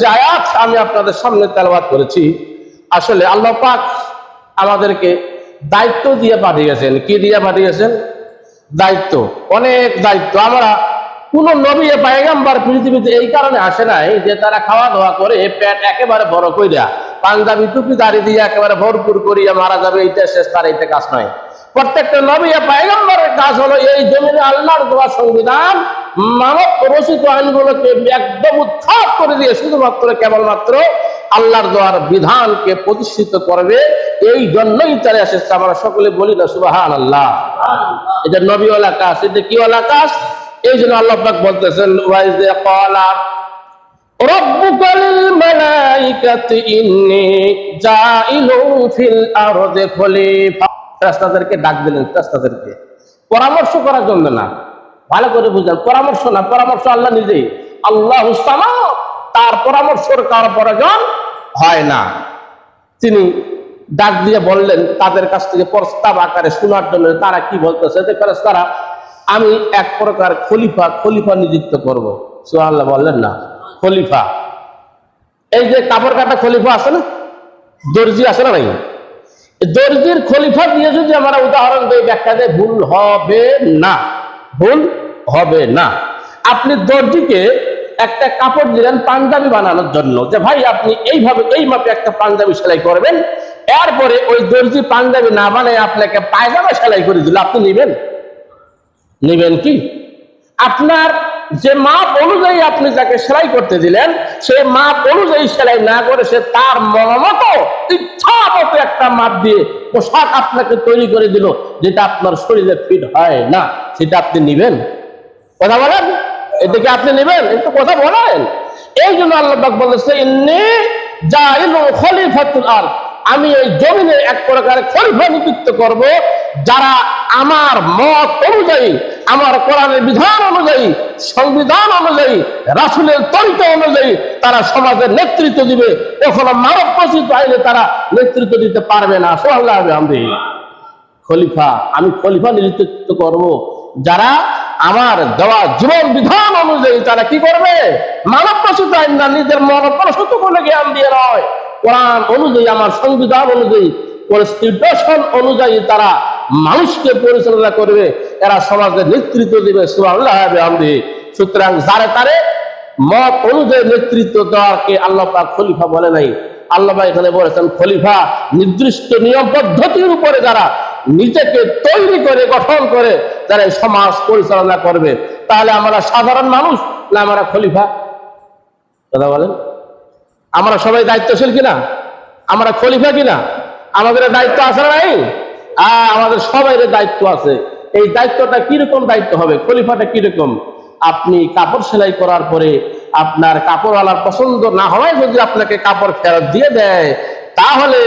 যে আয়াত আমি আপনাদের সামনে করেছি, আসলে আল্লাহ পাক আমাদেরকে দায়িত্ব দিয়ে পাঠিয়েছেন। কি দিয়ে পাঠিয়েছেন? দায়িত্ব, অনেক দায়িত্ব। আমরা কোন নবী পায়গাম্বার পৃথিবীতে এই কারণে আসে নাই যে তারা খাওয়া দাওয়া করে পেট একেবারে বড় কইরা, পাঞ্জাবি টুপি দাড়ি দিয়ে একেবারে ভরপুর করিয়া মারা যাবে, এইটা শেষ, তার এইটা কাজ নয় প্রত্যেকটা নবী পায়গাম্বারের কাজ হলো এই জমিনে আল্লাহর দেওয়া সংবিধান মানব রচিত আইনগুলোকে একদম উৎখাত করে দিয়ে শুধুমাত্র কেবলমাত্র আল্লাহর দেওয়ার বিধানকে প্রতিষ্ঠিত করবে এই জন্যই তারা এসেছে। আমরা সকলে বলি না সুবাহান আল্লাহ এটা নবীওয়ালা কাজ এটা কি ওয়ালা কাজ? এই জন্য আল্লাহ পাক বলতেছেন ওয়াইজে ইন্নী জাইলুন ফিল আরদি খলিফা ডাক দিলেন ফেরেশতাদেরকে পরামর্শ করার জন্য না, ভালো করে বুঝলেন পরামর্শ না, পরামর্শ আল্লাহ নিজেই। আল্লাহ তার পরামর্শর কার প্রয়োজন হয় না। তিনি ডাক দিয়ে বললেন, তাদের কাছ থেকে প্রস্তাব আকারে শোনার জন্য তারা কি বলতেছে? যে তারা, আমি এক প্রকার খলিফা খলিফা নিযুক্ত করব। সুআল্লাহ বললেন না, খলিফা। এই যে কাপড় কাটা খলিফা আছে না, দর্জি আছে না নাই? দর্জির খলিফা দিয়ে যদি আমরা উদাহরণ দিই, ব্যাখ্যা দেয় ভুল হবে না। ভুল হবে না। আপনি দর্জিকে একটা কাপড় দিলেন পাঞ্জাবি বানানোর জন্য যে, ভাই, আপনি এইভাবে এই মাপে একটা পাঞ্জাবি সেলাই করবেন। এরপরে ওই দর্জি পাঞ্জাবি না বানায় আপনাকে পায়জামা সেলাই করে দিল। আপনি নেবেন? নেবেন কি? আপনার যে মাপ অনুযায়ী আপনি যাকে সেলাই করতে দিলেন সেই মাপ অনুযায়ী সেলাই না করে সে তার মতো ইচ্ছা মতো একটা মাপ দিয়ে পোশাক আপনাকে তৈরি করে দিল, যেটা আপনার শরীরে ফিট হয় না। সেটা আপনি নিবেন? কথা বলেন? এটাকে আপনি নেবেন? একটু কথা বলেন। এই জন্য আল্লাহ বলেছে আমি এই জমিনে এক প্রকার খলিফা নিযুক্ত করব, যারা আমার মত অনুযায়ী, আমার কোরআনের বিধান অনুযায়ী, সংবিধান অনুযায়ী, রাসুলের তরিকা অনুযায়ী তারা সমাজের নেতৃত্ব দিবে। কখনো মানব প্রচিত আইনে তারা নেতৃত্ব দিতে পারবে না। সোহাল্লাহ আমি খলিফা আমি খলিফা নিযুক্ত করব। যারা আমার দেওয়া জীবন বিধান অনুযায়ী তারা কি করবে? মানব প্রসূত আইন না, নিজের মন প্রসূত বলে জ্ঞান দিয়ে নয়। কোরআন অনুযায়ী, আমার সংবিধান অনুযায়ী কনস্টিটিউশন অনুযায়ী তারা মানুষকে পরিচালনা করবে, এরা সমাজের নেতৃত্ব দিবে সুআল্লাহ আমদি সুতরাং যারে তারে মত অনুযায়ী নেতৃত্ব দেওয়াকে আল্লাহ খলিফা বলে নাই। আল্লাহ এখানে বলেছেন, খলিফা নির্দিষ্ট নিয়ম পদ্ধতির উপরে যারা নিজেকে তৈরি করে, গঠন করে এই সমাজ পরিচালনা করবে। তাহলে আমরা সাধারণ মানুষ না আমরা খলিফা? কথা বলেন। আমরা সবাই দায়িত্বশীল কিনা? আমরা খলিফা কিনা? আমাদের দায়িত্ব আছে নাই? আমাদের সবাই দায়িত্ব আছে। এই দায়িত্বটা কীরকম দায়িত্ব হবে? খলিফাটা কীরকম? আপনি কাপড় সেলাই করার পরে আপনার কাপড়ওয়ালার পছন্দ না হওয়ায় যদি আপনাকে কাপড় ফেরত দিয়ে দেয়, তাহলে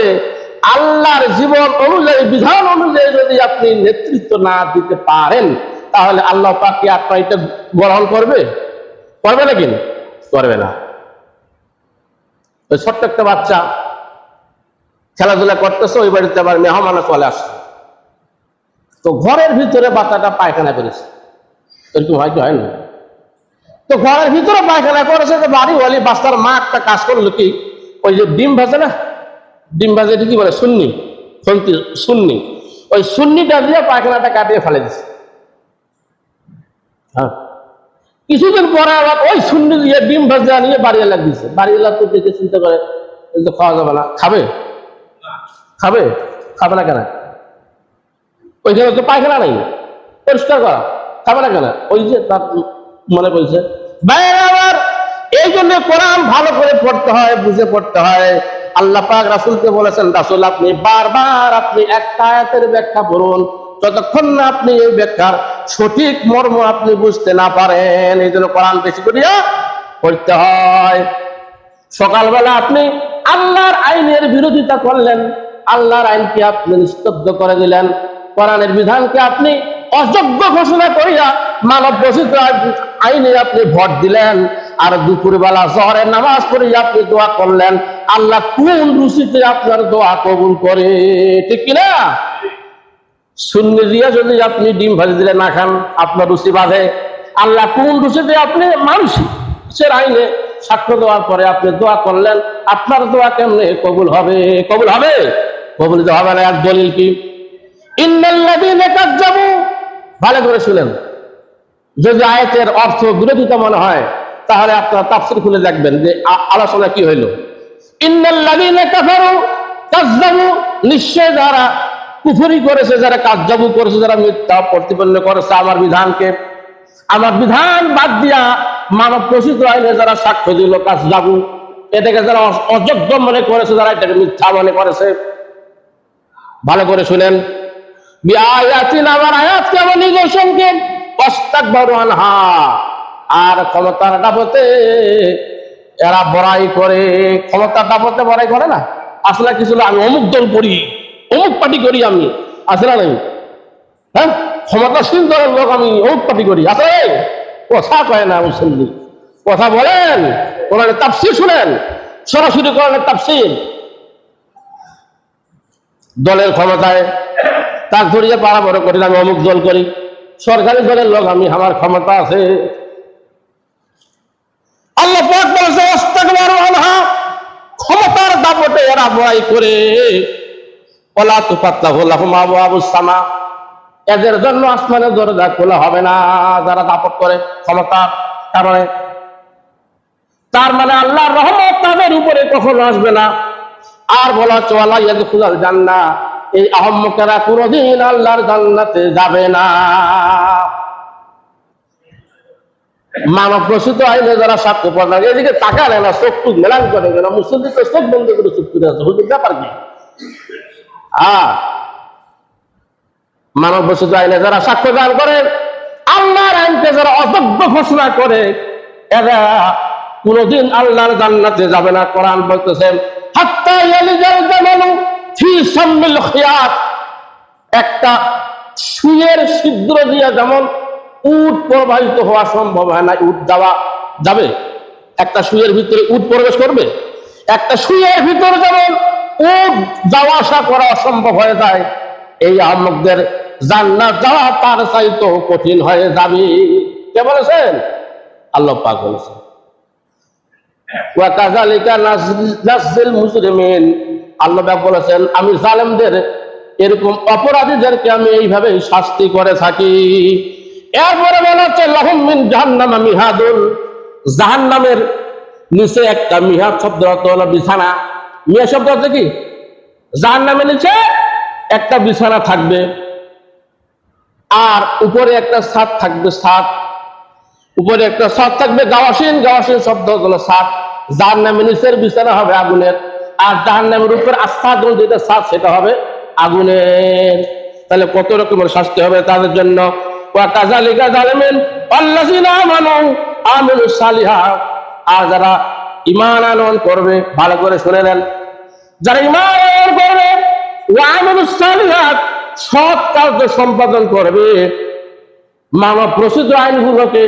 আল্লাহর জীবন অনুযায়ী, বিধান অনুযায়ী যদি আপনি নেতৃত্ব না দিতে পারেন, তাহলে আল্লাহ পাকে আপনার এটা গ্রহণ করবে? করবে নাকি? করবে না। ওই ছোট্ট একটা বাচ্চা খেলাধুলা করতেছে, ওই বাড়িতে আবার মেহমানে চলে আসছে। তো ঘরের ভিতরে বাচ্চাটা পায়খানা করেছে। এরকম হয় কি হয় না? তো ঘরের ভিতরে পায়খানা করেছে, তো বাড়ি হলে বাচ্চার মা একটা কাজ করল কি? ওই যে ডিম ভাজে না? ডিম ভাজে কি বলে? সুন্নি। শুনতি সুন্নি। ওই সুন্নিটা দিয়ে পায়খানাটা কাটিয়ে ফেলে দিছে। হ্যাঁ। কিছুদিন পরে আবার ওই সুন্নি দিয়ে ডিম ভাজা নিয়ে বাড়িওয়ালা দিয়েছে বাড়িওয়ালা তো দেখে চিন্তা করে খাওয়া যাবে না। খাবে? খাবে? খাবে না কেন? ওইখানে তো পায়খানা নাই। পরিষ্কার করা। খাবে না কেন? ওই যে তার মনে বাইরে আবার এই জন্য কোরআন ভালো করে পড়তে হয়, বুঝে পড়তে হয়। আল্লাহ পাক রাসুলকে বলেছেন, রাসুল আপনি বারবার আপনি একটা আয়াতের ব্যাখ্যা বলুন যতক্ষণ না আপনি এই ব্যাখ্যার সঠিক মর্ম আপনি বুঝতে না পারেন, এই জন্য কোরআন বেশি করিয়া পড়তে হয়। সকালবেলা আপনি আল্লাহর আইনের বিরোধিতা করলেন, আল্লাহর আইনকে আপনি নিস্তব্ধ করে দিলেন। কোরআনের বিধানকে আপনি অযোগ্য ঘোষণা করিয়া মানব বসিত আইনে আপনি ভোট দিলেন। আর দুপুরবেলা জহরের নামাজ পড়ে আপনি দোয়া করলেন। আল্লাহ কোন রুচিতে আপনার দোয়া কবুল করে, ঠিক কিনা? শূন্য দিয়ে যদি আপনি ডিম ভাজি দিলে না খান, আপনার রুচি বাঁধে। আল্লাহ কোন রুচিতে আপনি মানুষ সে আইনে সাক্ষ্য দেওয়ার পরে আপনি দোয়া করলেন, আপনার দোয়া কেমনে কবুল হবে? কবুল হবে? কবুল তো হবে না এক দলিল কি? ভালো করে শুনেন। যদি আয়াতের অর্থ বিরোধিতা মনে হয়, তাহলে আপনারা তাফসীর খুলে দেখবেন যে আলোচনা কি হইল। ইন্নাল্লাযীনা কাফারু কাযযাবু। নিশ্চয় যারা কুফরি করেছে, যারা কাযযাবু করেছে, যারা মিথ্যা প্রতিপন্ন করেছে, আমার বিধানকে। আমার বিধান বাদ দিয়া মানব প্রসিত আইনে যারা সাক্ষ্য দিল কাযযাবু এটাকে যারা অযোগ্য মনে করেছে, যারা এটাকে মিথ্যা মনে করেছে। ভালো করে শুনেন। আমার আয়াতকে আমার নিদর্শনকে অস্তাকবারু আনহা। আর ক্ষমতার ডাবতে এরা বড়াই করে। ক্ষমতার ডাবতে বড়াই করে না? আসলে কিছু আমি অমুক দল করি। অমুক পার্টি করি আমি। আসলে নাই? হ্যাঁ? ক্ষমতাসীন দলের লোক আমি অমুক পার্টি করি। আসলে কথা কয় না মুসল্লি। কথা বলেন কোরআনের তাফসির শুনেন, সরাসরি কোরআনের তাফসির। দলের ক্ষমতায় তাক ধরিয়ে পাড়া বড় করি আমি অমুক দল করি। সরকারি দলের লোক আমি, আমার ক্ষমতা আছে। আল্লাহ বলেছে ক্ষমতার দাপটে এরা বড়াই করে। ওলা তুপাত্তা লাহুম আবু আবু সামা। এদের জন্য আসমানের দরজা খোলা হবে না, যারা দাপট করে ক্ষমতার কারণে। তার মানে আল্লাহ রহমত তাদের উপরে কখনো আসবে না। আর বলা চলা ইয়াদখুলাল জান্না এই আহম্মকেরা কোনোদিন আল্লাহর জান্নাতে যাবে না। মানব প্রসূত আইনে যারা সাক্ষ্য প্রদান, এদিকে নেয় না, চোখ টুক মেলান করে না মুসলিম তো চোখ বন্ধ করে চুপ করে আছে। হুজুর, ব্যাপার কি? আর মানব প্রসূত আইনে যারা সাক্ষ্য দান করে, আল্লাহর আইনকে যারা অযোগ্য ঘোষণা করে, এরা কোনদিন আল্লাহর জান্নাতে যাবে না। কোরআন বলতেছেন একটা সুয়ের ছিদ্র দিয়ে যেমন উট প্রবাহিত হওয়া সম্ভব হয় না, উট দেওয়া যাবে। একটা সুয়ের ভিতরে উট প্রবেশ করবে। একটা সুয়ের ভিতরে যেমন উট যাওয়া আসা করা অসম্ভব হয়ে যায়। এই আহমকদের জান্নাত যাওয়া তার চাইতো কঠিন হয়ে যাবে। কে বলেছেন? আল্লাহ পাক বলেছেন। আল্লাহ বলেছেন, আমি জালেমদের, এরকম অপরাধীদেরকে আমি এইভাবেই শাস্তি করে থাকি। এরপরে বলা হচ্ছে, লাহুম মিন জাহান্নামা মিহাদুল জাহান্নামের নিচে একটা মিহাদ শব্দ হলো বিছানা। মিয়া শব্দ অর্থ কি? জাহান্নামের নিচে একটা বিছানা থাকবে, আর উপরে একটা ছাদ থাকবে, ছাদ। উপরে একটা ছাদ থাকবে, গাওয়াসিন গাওয়াসিন শব্দ হলো ছাদ। যার নামে নিচের বিছানা হবে আগুনের, আর যার নামের উপর আস্থাদন যেটা ছাদ, সেটা হবে আগুনের। তাহলে কত রকমের শাস্তি হবে তাদের জন্য? আর যারা ঈমান আনয়ন করবে, ভালো করে শুনে নেন। যারা ঈমান আনয়ন করবে সৎ কার্য সম্পাদন করবে। মানব প্রসিদ্ধ আইনগুলোকে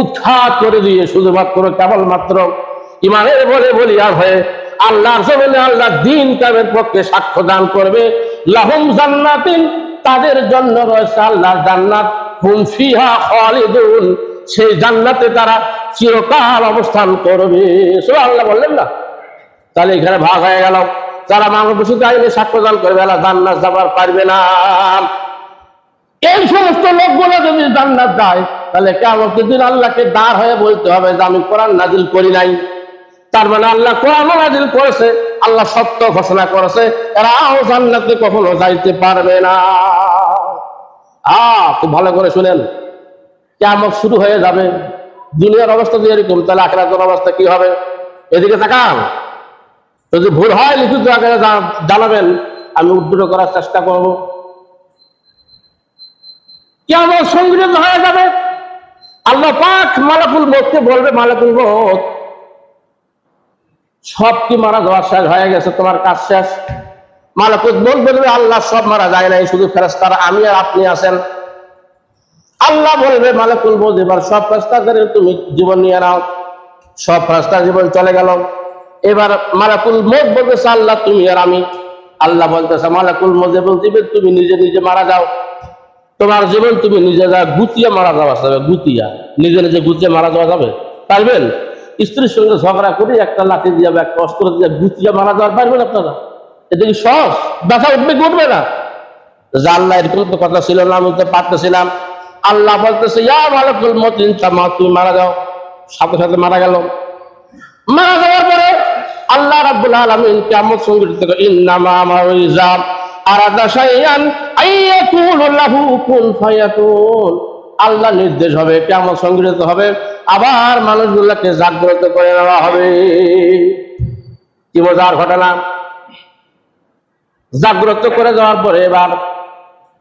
উৎখাত করে দিয়ে শুধুমাত্র কেবলমাত্র ইমানের বলে বলিয়ার হয়ে আল্লাহর জমিনে আল্লাহ দিন কামের পক্ষে সাক্ষ্য দান করবে। লাহুম জান্নাতিন, তাদের জন্য রয়েছে আল্লাহর জান্নাত। হুম খালিদুন। সেই জান্নাতে তারা চিরকাল অবস্থান করবে। সব আল্লাহ বললেন না? তাহলে এখানে ভাগ হয়ে গেল। যারা মানব প্রসিদ্ধ আইনে সাক্ষ্য দান করবে আল্লাহ জান্নাত যাবার পারবে না। এই সমস্ত লোকগুলো যদি জান্নাত যায়, তাহলে কেমন দিন আল্লাহকে দাঁড় হয়ে বলতে হবে যে, আমি কোরআন নাজিল করি নাই। তার মানে আল্লাহ কোরআন নাজিল করেছে, আল্লাহ সত্য ঘোষণা করেছে, এরাও জান্নাতে কখনো যাইতে পারবে না। আ খুব ভালো করে শুনেন। কেমন শুরু হয়ে যাবে। দুনিয়ার অবস্থা যদি এরকম তাহলে আখেরাতের অবস্থা কি হবে? এদিকে তাকান। যদি ভুল হয়, লিখিত আকারে জানাবেন। আমি উদ্ধার করার চেষ্টা করব। কেমন সংগৃহীত হয়ে যাবে। আল্লাহ পাক মালাকুল মতকে বলবে, মালাকুল মত সব কি মারা যাওয়া শেষ হয়ে গেছে, তোমার কাজ শেষ? মালাকুল মত বলবে, আল্লাহ সব মারা যায় নাই, শুধু ফেরেস্তার আমি আর আপনি আছেন। আল্লাহ বলবে, মালাকুল মত এবার সব ফেরেস্তাদের তুমি জীবন নিয়ে নাও। সব ফেরেস্তার জীবন চলে গেল। এবার মালাকুল মত বলতেছে, আল্লাহ, তুমি আর আমি। আল্লাহ বলতেছে, মালাকুল মজে বলতে তুমি নিজে নিজে মারা যাও। তোমার জীবন তুমি নিজে যা গুতিয়ে মারা যাওয়া যাবে, গুতিয়া। নিজে নিজে গুতিয়ে মারা যাওয়া যাবে। পারবেন? স্ত্রীর সঙ্গে ঝগড়া করে একটা লাঠি দিয়ে একটা অস্ত্র দিয়ে গুটিয়ে মারা যাওয়ার পারবেন আপনারা? এটা কি সহজ? ব্যথা উঠবে উঠবে না? আল্লাহ এরকম তো কথা ছিল না, আমি তো পারতেছিলাম। আল্লাহ বলতেছে, ইয়া মালাকুল মতিন তামা তুমি মারা যাও। সাথে সাথে মারা গেল। মারা যাওয়ার পরে আল্লাহ রাব্বুল আলামিন কিয়ামত সংগঠিত করে, ইন্নামা মাউইজাম আরাদা শাইআন আইয়াকুল লাহু কুন আল্লাহ নির্দেশ হবে, কিয়ামত সংগঠিত হবে। আবার মানুষগুলোকে জাগ্রত করে নেওয়া হবে। কি মজার ঘটনা? জাগ্রত করে যাওয়ার পরে এবার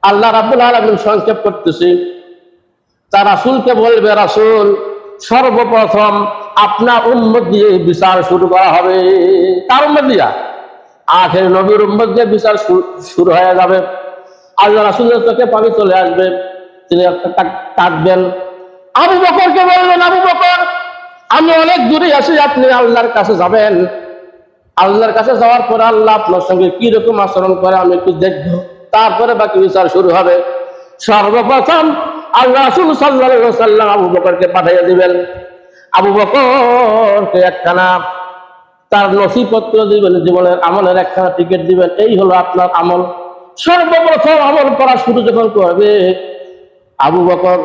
আল্লাহ রাব্বুল আলামিন সংক্ষেপ করতেছি তার রাসুলকে বলবে, রাসুল, সর্বপ্রথম আপনার উম্মত দিয়ে বিচার শুরু করা হবে। তার উম্মত দিয়া? আখের নবীর উম্মত দিয়ে বিচার শুরু হয়ে যাবে। আল্লাহ রাসূলের চোখে পানি চলে আসবে। তিনি কাটবেন আবু বকরকে বলবেন, আবু বকর, আমি অনেক দূরে আছি, আপনি আল্লাহর কাছে যাবেন। আল্লাহর কাছে যাওয়ার পরে আল্লাহ আপনার সঙ্গে কি রকম আচরণ করে আমি একটু দেখব। তারপরে বাকি বিচার শুরু হবে। সর্বপ্রথম আল্লাহ রাসূল আলাইহি সাল্লাম আবু বকরকে পাঠিয়ে দিবেন। আবু বকরকে একখানা তার নথিপত্র দিবেন, জীবনের আমলের একখানা টিকিট দিবেন। এই হলো আপনার আমল। সর্বপ্রথম আমল করা শুরু যখন করবে, আবু বকর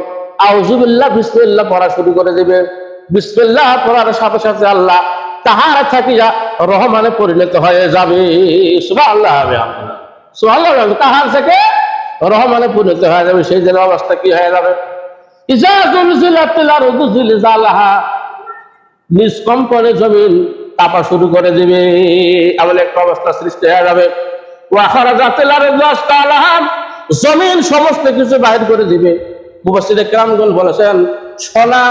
আউজুবিল্লাহ বিসমিল্লাহ পড়া শুরু করে দেবে। বিসমিল্লাহ পড়ার সাথে সাথে আল্লাহ তাহার থাকিয়া রহমানে পরিণত হয়ে যাবে। সুবহানাল্লাহ সুবহানাল্লাহ, তাহার থেকে রহমানে পরিণত হয়ে যাবে, সেই দিনের অবস্থা কি হয়ে যাবে? জিলজালাহা নিষ্কম্পনে জমিন তাপা শুরু করে দিবে, এমন একটা অবস্থা সৃষ্টি হয়ে যাবে। জমিন সমস্ত কিছু বাহির করে দিবে। মুবাসিরে কেরামগণ বলেছেন, সোনা,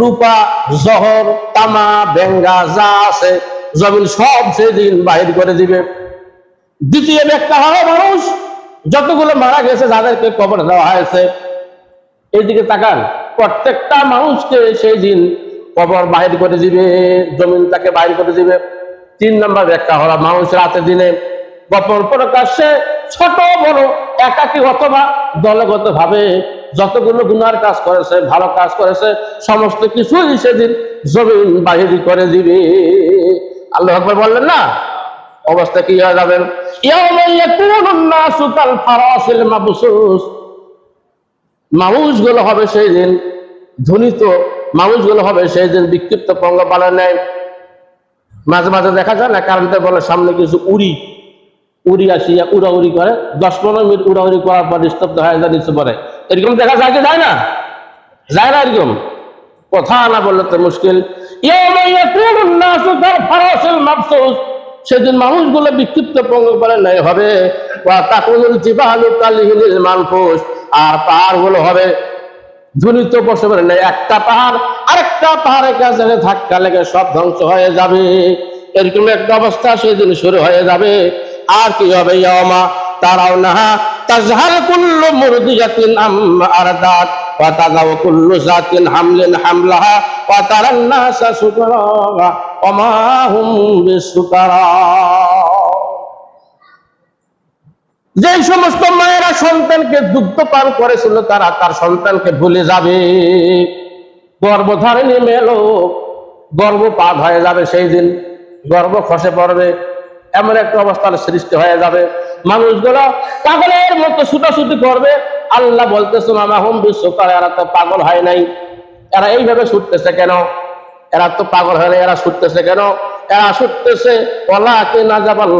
রূপা, জহর, তামা, বেঙ্গা যা আছে, জমিন সব সেদিন বাহির করে দিবে। দ্বিতীয় ব্যাখ্যা হয় মানুষ যতগুলো মারা গেছে, যাদেরকে কবর দেওয়া হয়েছে এইদিকে তাকান, প্রত্যেকটা মানুষকে সেই দিন কবর বাহির করে দিবে, জমিন তাকে বাহির করে দিবে। তিন নম্বর ব্যাখ্যা হলো মানুষ রাতে দিনে গোপন প্রকাশ্যে ছোট, বড়, একাকি অথবা দলগত ভাবে যতগুলো গুনার কাজ করেছে, ভালো কাজ করেছে, সমস্ত কিছুই সেদিন জমিন বাহির করে দিবে। আল্লাহ বললেন না? অবস্থা কি হয়ে যাবেন মাবসুস। মানুষগুলো হবে সেই দিন ধ্বনিত মানুষগুলো হবে সেই দিন বিক্ষিপ্ত পঙ্গপালের নেয় মাঝে মাঝে দেখা যায় না কারেন্টের বলে সামনে কিছু উড়ি। উড়ি আসিয়া উড়াউড়ি করে, দশ পনেরো মিনিট উড়াউড়ি করার পর নিস্তব্ধ হয়ে যায়, নিচে পরে এরকম দেখা যায় কি যায় না? যায় না এরকম। কথা না বললে তো মুশকিল। ইয়াউমা ইয়াকুনুন নাসু কাল ফারাসিল মাবসুস। সেদিন মানুষগুলো বিক্ষিপ্ত পঙ্গপালে ন্যায় হবে। মানফুস আর পাহাড়গুলো হবে ঝুলিত পশমের নেই একটা পাহাড়, আরেকটা পাহাড়ের কাছে ধাক্কা লেগে সব ধ্বংস হয়ে যাবে। এরকম একটা অবস্থা সেদিন শুরু হয়ে যাবে। আর কি হবে ইয়ামা তারাও নাহা তাজহাল কুল্লু মুরদিয়াতিন আম্মা আরদাত। হামলিন হামলাহা ওয়া তারান নাসা সুকারা ওয়া মা হুম বিসুকারা যে সমস্ত মায়েরা সন্তানকে দুগ্ধ পান করেছিল তারা তার সন্তানকে ভুলে যাবে। গর্ভধারিণী মেলো গর্ভপাত হয়ে যাবে সেই দিন, গর্ভ খসে পড়বে, এমন একটা অবস্থার সৃষ্টি হয়ে যাবে। মানুষগুলো পাগলের মতো ছুটাছুটি করবে আল্লাহ বলতেছে, মামা, হুম বিশ্বকার এরা তো পাগল হয় নাই। এরা এইভাবে ছুটতেছে কেন? এরা তো পাগল হয় নাই, এরা ছুটতেছে কেন? এরা ছুটতেছে ওলা কে না যাবাল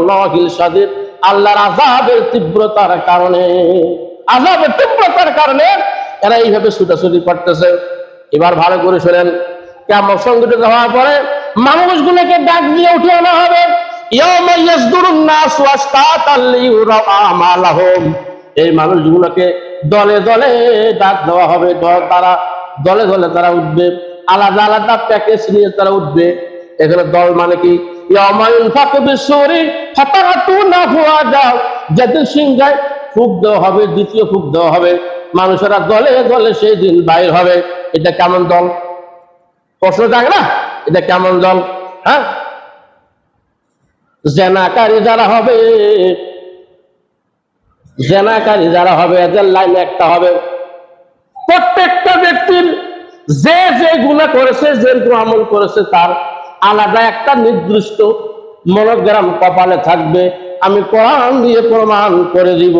সাদির আল্লাহর আজাবের তীব্রতার কারণে। আজাবের তীব্রতার কারণে এরা এইভাবে ছুটাছুটি করতেছে। এবার ভালো করে শোনেন, কেমন সংগঠিত হওয়ার পরে মানুষগুলোকে ডাক দিয়ে উঠে আনা হবে। এই মানুষগুলোকে দলে দলে ডাক দেওয়া হবে তারা দলে দলে তারা উঠবে, আলাদা আলাদা প্যাকেজ নিয়ে তারা উঠবে। এখানে দল মানে কি? দেওয়া হবে, দ্বিতীয় দেওয়া হবে, মানুষেরা দলে দলে সেই দিন বাইর হবে। এটা কেমন দল? প্রশ্ন থাকে না? এটা কেমন দল? হ্যাঁ? জেনাকারী যারা হবে জেনাকারী যারা হবে, এদের লাইন একটা হবে। প্রত্যেকটা ব্যক্তির যে যে গুণা করেছে যেরকম আমল করেছে, তার আলাদা একটা নির্দিষ্ট মনোগ্রাম কপালে থাকবে। আমি কোরআন দিয়ে প্রমাণ করে দিব।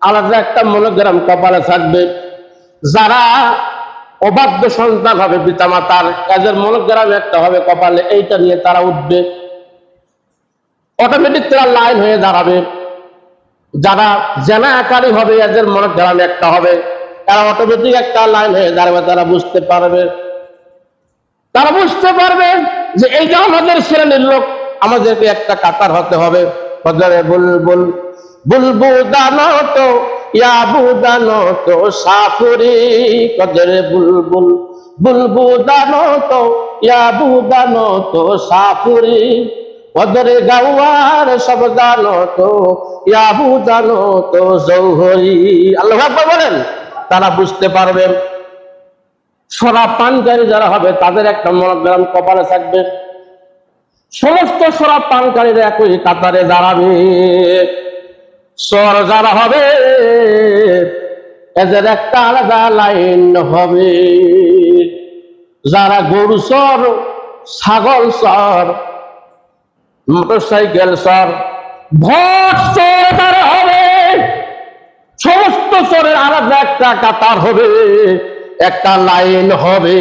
আলাদা একটা মনোগ্রাম কপালে থাকবে। যারা অবাধ্য সন্তান হবে পিতামাতার, এদের মনোগ্রাম একটা হবে কপালে। এইটা নিয়ে তারা উঠবে। অটোমেটিক তারা লাইন হয়ে দাঁড়াবে। যারা জেনা আকারী হবে, এদের মনোগ্রাম একটা হবে। তারা অটোমেটিক একটা লাইন হয়ে দাঁড়াবে, তারা বুঝতে পারবে। তারা বুঝতে পারবে যে এইটা আমাদের শ্রেণির লোক, আমাদেরকে একটা কাতার হতে হবে। হজরে বুলবু তো ইয়াবু দানো তো, সাফুরি। কদরে গাওয়ার সব দানো তো ইয়াবু দানো তো জৌহরি। আল্লাহ বলেন, তারা বুঝতে পারবেন শরাব পানকারী যারা হবে, তাদের একটা মনোগ্রাম কপালে থাকবে। সমস্ত শরাব পানকারীরা একই কাতারে দাঁড়াবে। সর যারা হবে, এদের একটা আলাদা লাইন হবে। যারা গরু সর ছাগল সর মোটরসাইকেল সর ভট সর যারা হবে। সমস্ত চরের আলাদা একটা কাতার হবে, একটা লাইন হবে।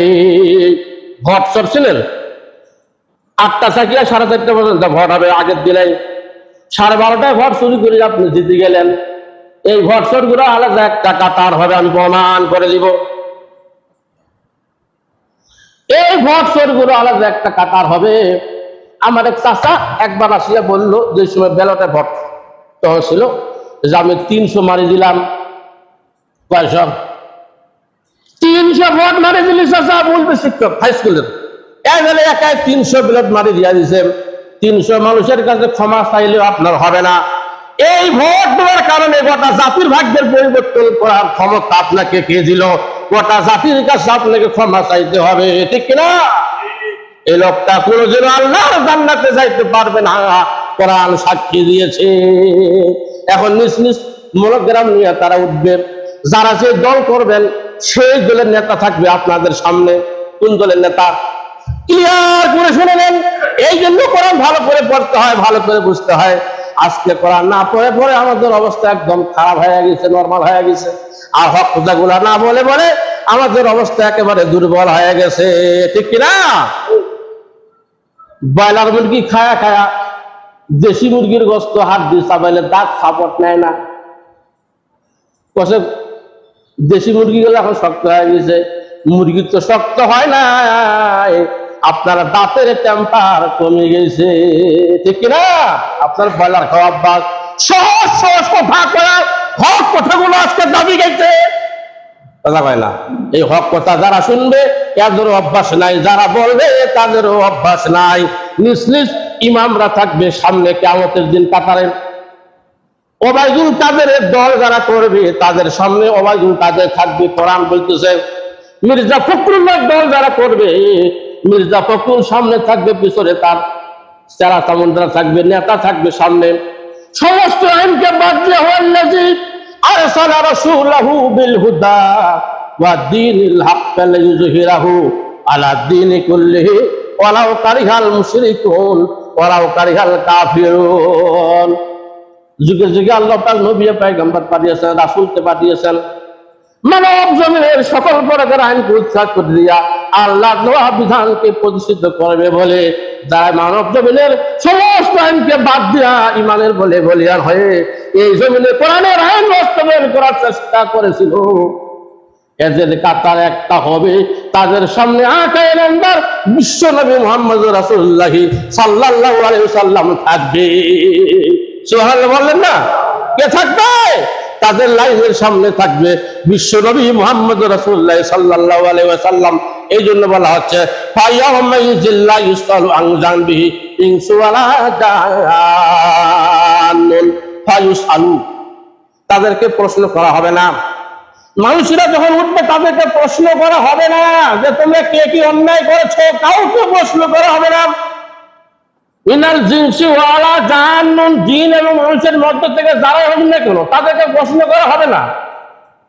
ভট চর ছিলেন? আটটা চাকিয়া সাড়ে চারটা পর্যন্ত ভট হবে, আগের দিনে সাড়ে বারোটায় ভট শুরু করে, আপনি জিতে গেলেন। এই ভট চরগুলো আলাদা একটা কাতার হবে, আমি প্রমাণ করে দিব। এই ভট চরগুলো আলাদা একটা কাতার হবে। আমার এক চাষা একবার আসিয়া বলল, যে সময় বেলটে ভট ছিল যে আমি তিনশো মারি দিলাম। পয়সা তিনশো ভোট মারি দিলি চাষা বলবে শিক্ষক হাই স্কুলের এখানে একাই তিনশো বিলট মারি দিয়া দিছে। তিনশো মানুষের কাছে ক্ষমা চাইলেও আপনার হবে না। এই ভোট দেওয়ার কারণে গোটা জাতির ভাগ্যের পরিবর্তন করার ক্ষমতা আপনাকে কে দিল? গোটা জাতির কাছে আপনাকে ক্ষমা চাইতে হবে, ঠিক কিনা? এই লোকটা কোনোদিন আল্লাহর জান্নাতে যাইতে পারবে না। কোরআন সাক্ষী দিয়েছে। এখন নিজ নিজ মনোগ্রাম নিয়ে তারা উঠবে। যারা যে দল করবেন, সেই দলের নেতা থাকবে আপনাদের সামনে। কোন দলের নেতা? ক্লিয়ার করে শুনে নেন। এই জন্য কোরআন ভালো করে পড়তে হয়, ভালো করে বুঝতে হয়। আজকে কোরআন না পড়ে পড়ে আমাদের অবস্থা একদম খারাপ হয়ে গেছে নর্মাল হয়ে গেছে। আর হকগুলা না বলে বলে আমাদের অবস্থা একেবারে দুর্বল হয়ে গেছে। ঠিক কিনা? ব্রয়লার মুরগি খায়া খায়া দেশি মুরগির গোস্ত হাত দিয়ে চাবাইলে দাঁত সাপোর্ট নেয় না। কষে দেশি মুরগিগুলো এখন শক্ত হয়ে গেছে। মুরগি তো শক্ত হয় না আপনার দাঁতের টেম্পার কমে গেছে। ঠিক না আপনার ব্রয়লার খাওয়া অভ্যাস সহজ সহজ কথা কয়া হক কথাগুলো আজকে দাবি গেছে। কথা এই হক কথা যারা শুনবে, তাদেরও অভ্যাস নাই। যারা বলবে, তাদেরও অভ্যাস নাই। নিজ নিজ ইমামরা থাকবে সামনে কেমতের দিন কাতারের ওবায়দুল কাদের দল যারা করবে, তাদের সামনে ওবায়দুল কাদের থাকবে, কোরআন বলতেছে, মির্জা ফখরুল্লাহ দল যারা করবে, মির্জা ফখরুল সামনে থাকবে, পিছনে তার চেরা চামুন্ডরা থাকবে, নেতা থাকবে সামনে। সমস্ত আইনকে বাদ দিয়ে হওয়াল্লাজি বিল হুদা ওয়া দীনিল হক লিইয়ুযহিরাহু আলা দীনি কুল্লিহি ওয়ালাউ কারিহাল মুশরিকুন, ওয়ালাউ কারিহাল কাফিরুন। যুগে যুগে আল্লাহ পাক নবী পয়গম্বর পাঠিয়েছেন, রাসূলকে পাঠিয়েছেন। মানব জমিনের সকল প্রকার আইনকে উৎখাত করে দিয়া আল্লাহ দেওয়া বিধানকে প্রতিষ্ঠিত করবে বলে, যারা মানব জমিনের সমস্ত আইনকে বাদ দিয়া ইমানের বলে বলিয়ার হয়ে এই জমিনে কোরআনের আইন বাস্তবায়ন করার চেষ্টা করেছিল। এদের কাতার একটা হবে, তাদের সামনে বিশ্ব নবী মোহাম্মদ রাসুল্লাহি সাল্লাহ সাল্লাম থাকবে। বললেন না? কে থাকবে? তাদের লাইনের সামনে থাকবে বিশ্ব নবী মোহাম্মদ রাসুল্লাহ সাল্লাহ আলাইহি সাল্লাম এই জন্য বলা হচ্ছে জিল্লা ইউসালু আন জানবিহি ইনসু জান্নুন ফায়ুসালু। তাদেরকে প্রশ্ন করা হবে না। মানুষেরা যখন উঠবে, তাদেরকে প্রশ্ন করা হবে না যে, তোমরা কে কি অন্যায় করেছ? কাউকে প্রশ্ন করা হবে না। ইনাল জিনসি ওয়ালা জাহান্নুন, জিন এবং মানুষের মধ্য থেকে যারা হোক না কেন, তাদেরকে প্রশ্ন করা হবে না।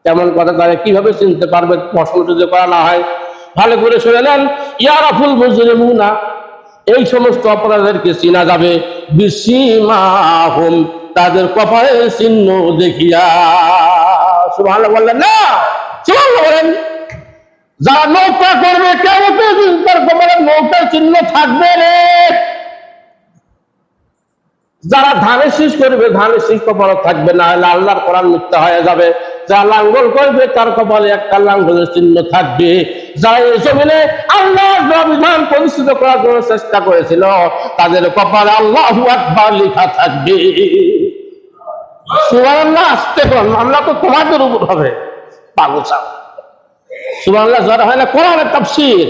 কেমন কথা তারা কীভাবে চিনতে পারবে, প্রশ্ন যদি করা না হয়? ভালো করে শুনে নেন। ইয়ারাফুল মুজরিমুনা, এই সমস্ত অপরাধেরকে চিনা যাবে? বিসীমাহুম তাদের কপালের চিহ্ন দেখিয়া, সুবহানাল্লাহ বললেন, না, সুবহানাল্লাহ বলেন। যারা নৌকা করবে কেমন তার কপালে নৌকার চিহ্ন থাকবে রে। যারা ধানের শীষ করবে, ধানের শীষ কপালে থাকবে না আল্লাহর কোরআন মিথ্যা হয়ে যাবে। যারা লাঙ্গল করবে, তার কপালে একটা লাঙ্গলের চিহ্ন থাকবে। যারা এই জমিনে আল্লাহর বিধান প্রতিষ্ঠিত করার জন্য চেষ্টা করেছিল, তাদের কপালে আল্লাহ আকবার লেখা থাকবে। সুবহানাল্লাহ, আসতে করুন, আমরা তো তোমাদের উপর হবে। পাগল সাহেব সুবহানাল্লাহ হয় না কোরআনের তাফসীর।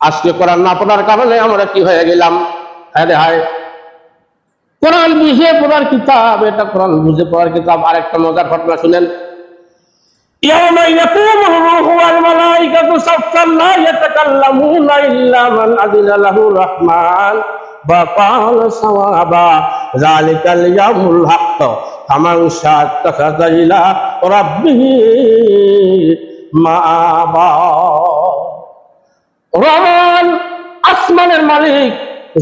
আজকে কোরআন না পড়ার কারণে আমরা কি হয়ে গেলাম? আরে হায়। কোরআন বুঝে পড়ার কিতাব, এটা কোরআন বুঝে পড়ার কিতাব। আরেকটা মজার ঘটনা শুনেন। يوم يقوم الروح والملائكة صفا لا يتكلمون إلا من أذن له الرحمن وقال صوابا ذلك اليوم الحق فمن شاء اتخذ إلى ربه مآبا রহমান আসমানের মালিক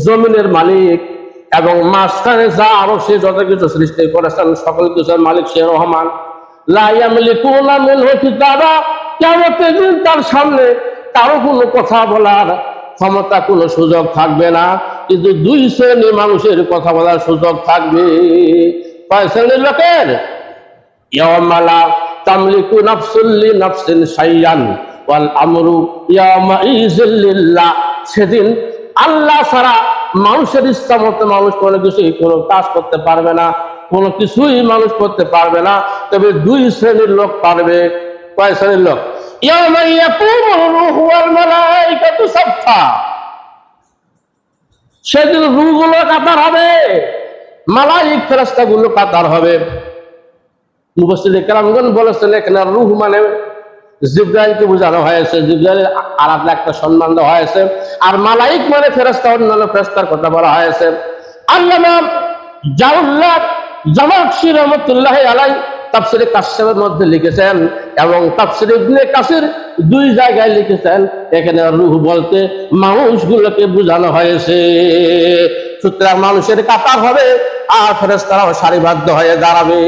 জমিনের মালিক এবং মাঝখানে যা আরো সে যত কিছু সৃষ্টি করেছেন সকল কিছুর মালিক সে রহমান তার সামনে কারও কোনো কথা বলার ক্ষমতা, কোনো সুযোগ থাকবে না। কিন্তু দুই শ্রেণির মানুষের কথা বলার সুযোগ থাকবে। কয় শ্রেণির লোকের? ইয়ামালা তামলিকু নাফসুল্লি নাফসিন শাইয়ান ওয়াল আমরু ইয়ামা ইজিল্লিল্লাহ সেদিন আল্লাহ ছাড়া মানুষের ইচ্ছা মতো মানুষ কোনো কিছুই কোনো কাজ করতে পারবে না। কোনো কিছুই মানুষ করতে পারবে না। তবে দুই শ্রেণির লোক পারবে। কয় শ্রেণির লোক? সেদিন রুহগুলো কাতার হবে। মালাই মালাইক ফেরেশতাগুলো কাতার হবে। মুফাসসির কেরামগণ বলেছেন, এখানে রুহ মানে জিব্রাইলকে বোঝানো হয়েছে। জিব্রাইলের আলাদা একটা সম্মান দেওয়া হয়েছে। আর মালাইক মানে ফেরেস্তা অন্যান্য ফেরেস্তার কথা বলা হয়েছে। আল্লামা জাউল্লাহ জামাকশি রহমতুল্লাহ আলাই তাফসিরে কাশ্যপের মধ্যে লিখেছেন এবং তাফসির ইবনে কাসির দুই জায়গায় লিখেছেন। এখানে রুহ বলতে মানুষগুলোকে বোঝানো হয়েছে। সুতরাং মানুষের কাতার হবে, আর ফেরেস্তারাও সারিবদ্ধ হয়ে দাঁড়াবে।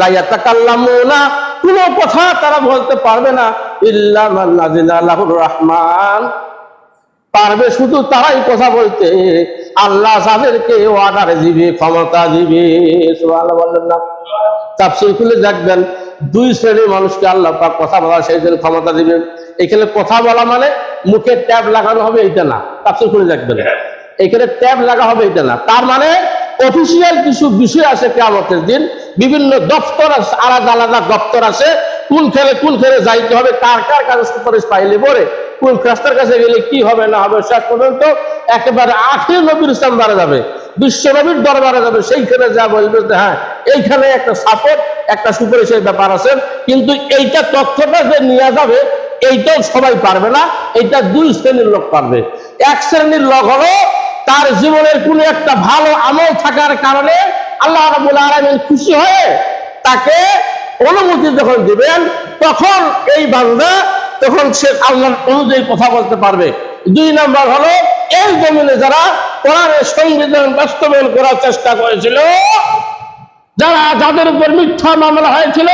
লাইয়াতাকাল্লামুনা কোনো কথা তারা বলতে পারবে না। ইল্লা মান রহমান। পারবে শুধু তারাই কথা বলতে। আল্লাহ যাদেরকে অর্ডার দিবে, ক্ষমতা দিবে, সুবহানাল্লাহ বললেন খুলে দেখবেন, দুই শ্রেণির মানুষকে আল্লাহ পাক কথা বলা, সেই জন্য ক্ষমতা দিবেন এখানে কথা বলা মানে মুখে ট্যাব লাগানো হবে এটা না। তাফসীর খুলে দেখবেন। এখানে ট্যাব লাগা হবে এটা না। তার মানে অফিসিয়াল কিছু বিষয় আছে কেমতের দিন, বিভিন্ন দপ্তর আছে, আলাদা আলাদা দপ্তর আছে, কোন খেলে কোন খেলে যাইতে হবে, কার কার কাছে সুপারিশ পাইলে পরে কোন রাস্তার কাছে গেলে কি হবে, না হবে, শেষ পর্যন্ত একেবারে আখের নবীর চেম্বারে যাবে, বিশ্ব নবীর দরবারে যাবে, সেইখানে যা বলবে যে হ্যাঁ এইখানে একটা সাপোর্ট, একটা সুপারিশের ব্যাপার আছে, কিন্তু এইটা তথ্যটা যে নিয়ে যাবে, এইটাও সবাই পারবে না, এইটা দুই শ্রেণির লোক পারবে। এক শ্রেণির লোক হলো তার জীবনের কোনো একটা ভালো আমল থাকার কারণে আল্লাহ রাবুল আলমিন খুশি হয়ে তাকে অনুমতি যখন দিবেন, তখন এই বান্দা তখন সে আল্লাহর অনুযায়ী কথা বলতে পারবে। দুই নাম্বার হলো, এই জমিনে যারা কোরআনের সংবিধান বাস্তবায়ন করার চেষ্টা করেছিল, যারা যাদের উপর মিথ্যা মামলা হয়েছিল,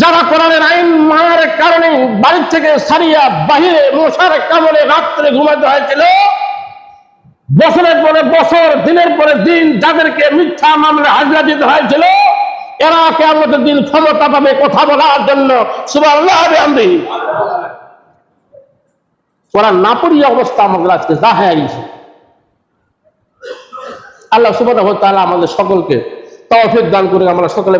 যারা কোরআনের আইন মানার কারণে বাড়ির থেকে সারিয়া বাহিরে মশার কামড়ে রাত্রে ঘুমাতে হয়েছিল, বছরের পরে বছর, দিনের পরে দিন যাদেরকে মিথ্যা মামলা হাজিরা দিতে হয়েছিল এরা কেমন দিন ক্ষমতা পাবে কথা বলার জন্য। সুবাহ ওরা না পড়িয়ে অবস্থা আমাদের আজকে যা হয়ে গেছে আল্লাহ সুবাহ আমাদের সকলকে তৌফিক দান করে আমরা সকলে